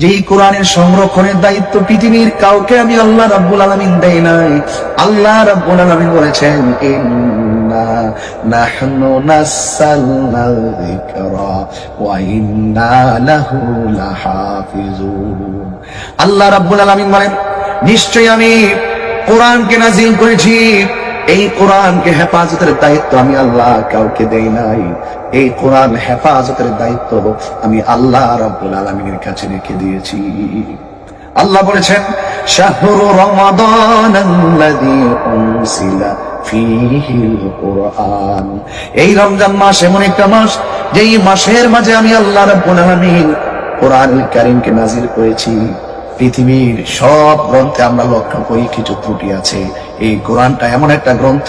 যেই কোরআনের সংরক্ষণের দায়িত্ব পৃথিবীর কাউকে আমি আল্লাহ রাব্বুল আলামিন দেই নাই। আল্লাহ রাব্বুল আলামিন বলেছেন যিকরা ওয়া ইন্না লাহু লাহাফিজুন। আল্লাহ রাব্বুল আলামিন বলেন, নিশ্চয়ই আমি কোরআনকে নাজিল করেছি। এই কোরআনকে হেফাজতের দায়িত্ব আমি আল্লাহ কাউকে দেই নাই। এই কোরআন হেফাজতের দায়িত্ব আমি আল্লাহ রাব্বুল আলামিনের কাছে রেখে দিয়েছি। আল্লাহ বলেছেন, শাহরু রমাদান কুরআন। এই রমজান মাস এমন একটা মাস, যেই মাসের মাঝে আমি আল্লাহ রাব্বুল আলামিন কোরআনুল কারীমকে নাজির করেছি। পৃথিবীর সব গ্রন্থে আমরা লক্ষ্য করি কিছু ত্রুটি আছে। এই কোরআনটা এমন একটা গ্রন্থ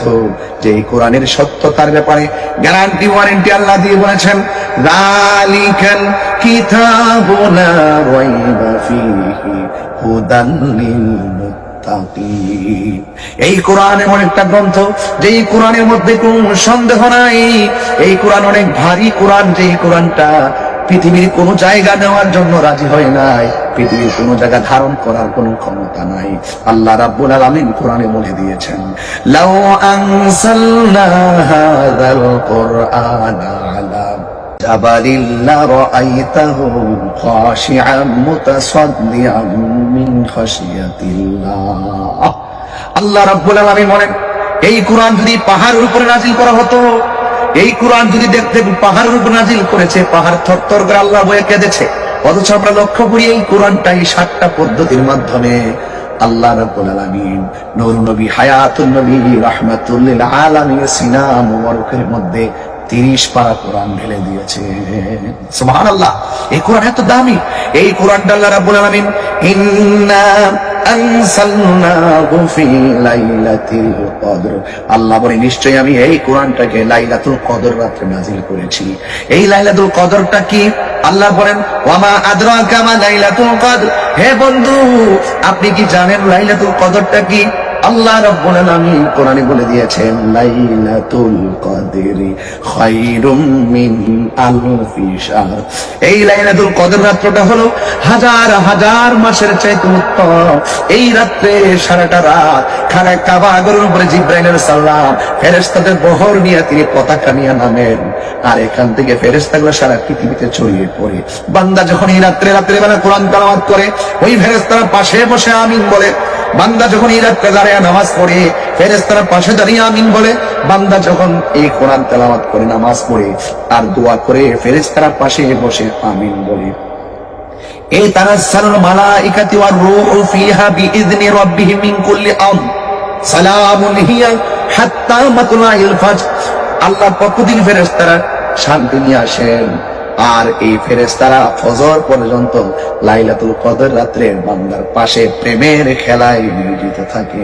যে এই কোরআনের সত্যতার ব্যাপারে গ্যারান্টি ওয়ারেন্টি আল্লাহ দিয়ে বলেছেন, রালিকাল এই কোরআন এমন একটা গ্রন্থ যে এই কোরআনের মধ্যে কোন সন্দেহ নাই। এই কোরআন অনেক ভারী কোরআন যে এই কোরআনটা পৃথিবীর কোন জায়গা নেওয়ার জন্য রাজি হয় নাই। পৃথিবীর কোন জায়গা ধারণ করার কোন ক্ষমতা নাই। আল্লাহ রাব্বুল আলামিন কোরআনে বলে দিয়েছেন, লাউ আনসালনা হাযাল কুরআনা আলা জাবালিল লারাআইতাহু খাশিআম মুতাসাদ্দিআম মিন খাশিয়াতিল্লাহ। আল্লাহ রাব্বুল আলামিন বলেন, এই কোরআন যদি পাহাড়ের উপরে নাজিল করা হতো এই কোরআন যদি দেখতে পাহাড়ের উপর নাজিল করেছে, পাহাড় থরথর করে আল্লাহ বয়ে কেঁদেছে। অথচ আমরা লক্ষ্য করি এই কোরআনটা এই সাতটা পদ্ধতির মাধ্যমে আল্লাহ রাব্বুল আলামিন নূর নবী, হায়াতুন নবী রাহমাতুল্লিল আলামিন, সিনা মুবারকের মধ্যে তিরিশ পারা কোরআন ঢেলে দিয়েছে। সুবহানাল্লাহ, এই কোরআন এত দামি। এই কোরআনটা আল্লাহ রাব্বুল আলামিন, ইন্না আল্লাহ বলে, নিশ্চয়ই আমি এই কোরআনটাকে লাইলাতুল কদর রাত্রে নাজিল করেছি। এই লাইলাতুল কদরটা কি? আল্লাহ বলেন, ওয়ামা আদর কামা লাইলাতুল কদর। হে বন্ধু, আপনি কি জানেন লাইলাতুল কদরটা কি? আল্লাহ রাব্বুল আলামিন কোরআনে বলে দিয়েছেন, লাইলাতুল কদরি মিন শাহর। এই লাইলাতুল কদর হলো হাজার হাজার মাসের চাইতে উত্তম। এই সারাটা রাত কাবা গরুর উপরে জিব্রাইল আলাইহিস সালাম, ফেরেশতাদের বহর নিয়ে তিনি পতাকা নিয়ে নামেন। আর এখান থেকে ফেরেশতাগুলো সারা পৃথিবীতে ছড়িয়ে পড়ে। বান্দা যখন এই রাত্রে রাত্রে বেলা কোরআন তেলাওয়াত করে, ওই ফেরেশতারা পাশে বসে আমিন বলে বান্দা যখন এই রাত্রে দাঁড়িয়ে নামাজ পড়ে ফেরেস্তারা পাশে দাঁড়িয়ে আমিন বলে, বান্দা যখন এই কোরআন তেলাওয়াত করে নামাজ পড়ে আর দোয়া করে ফেরেস্তারা পাশে বসে আমিন বলে। এই তানাসালুল মালাইকাতি ওয়ার রূহু ফিহা বিইذن রাব্বিহিম মিন কুল্লি আমর। সালামুন হিয়া হাত্তা মাতলাইল ফাজর। আল্লাহর পক্ষ থেকে শান্তি নিয়ে আসেন। আর এই ফেরেস্তারা ফজর পর্যন্ত লাইলাতুল কদর রাত্রে বান্দার পাশে প্রেমের খেলায় নিয়োজিত থাকে।